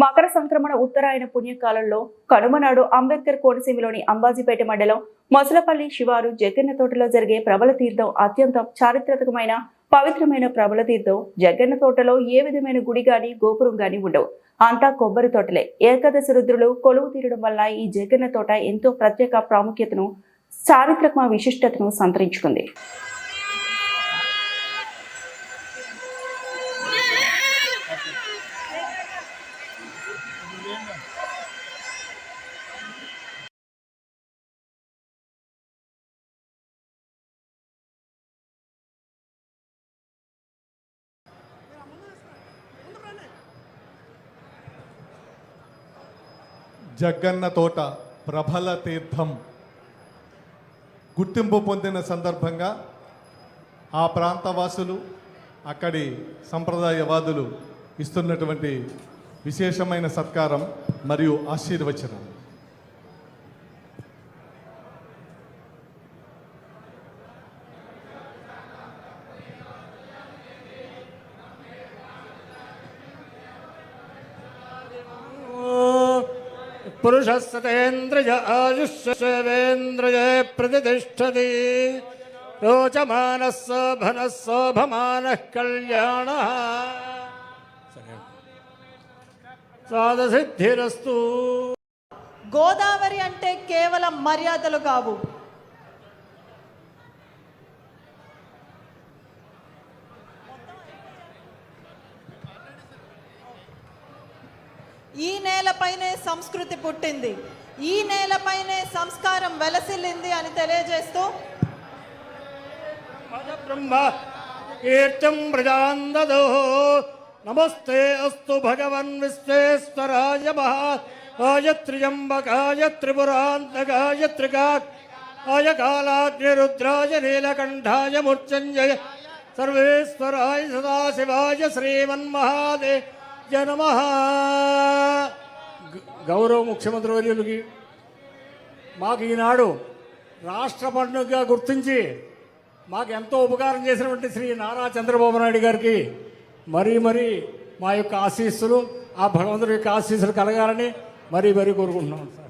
మకర సంక్రమణ ఉత్తరాయణ పుణ్యకాలంలో కనుమనాడు అంబేద్కర్ కోనసీమలోని అంబాజీపేట మండలం మొసలపల్లి శివారు జగన్న తోటలో జరిగే ప్రబల తీర్థం అత్యంత చారిత్రకమైన పవిత్రమైన ప్రబల తీర్థం. జగన్న తోటలో ఏ విధమైన గుడి గాని గోపురం గాని ఉండవు. అంతా కొబ్బరి తోటలే. ఏకాదశి రుద్రులు కొలువు తీరడం వల్ల ఈ జగన్న తోట ఎంతో ప్రత్యేక ప్రాముఖ్యతను చారిత్రక విశిష్టతను సంతరించుకుంది. జగ్గన్న తోట ప్రభల తీర్థం. గుర్తింపు పొందిన సందర్భంగా ఆ ప్రాంతవాసులు అక్కడి సంప్రదాయవాదులు ఇస్తున్నటువంటి విశేషమైన సత్కారం మరియు ఆశీర్వచనం. పురుషస్తేంద్రియ ఆయుష్యేంద్రియ ప్రతిష్టతి. రోచమానः శోభనः శోభమానः కళ్యాణ. సాధసిద్ధిరస్తు. గోదావరి అంటే కేవలం మర్యాదలు కావు. ఈ నేలపైనే సంస్కృతి పుట్టింది. ఈ నేలపైనే సంస్కారం వెలసిల్లింది అని తెలియజేస్తూ బ్రహ్మ కీర్తిం ప్రజాందదో. నమస్తే అస్తు భగవన్ విశ్వేశ్వరాయ మహాయ త్రియంబకాయ త్రిపురాంతకాయ త్రికాయ కాళాగ్నిరుద్రాయ నీలకంఠాయ మూర్చంజయ సర్వేశ్వరాయ సదాశివాయ శ్రీమన్మహాదేవ నమ గౌరవ ముఖ్యమంత్రి వర్యులకి మాకు ఈనాడు రాష్ట్ర పండుగగా గుర్తించి మాకు ఎంతో ఉపకారం చేసినటువంటి శ్రీ నారా చంద్రబాబు నాయుడు గారికి మరీ మరీ మా యొక్క ఆశీస్సులు ఆ భగవంతుడి యొక్క ఆశీస్సులు కలగాలని మరీ మరీ కోరుకుంటున్నాం సార్.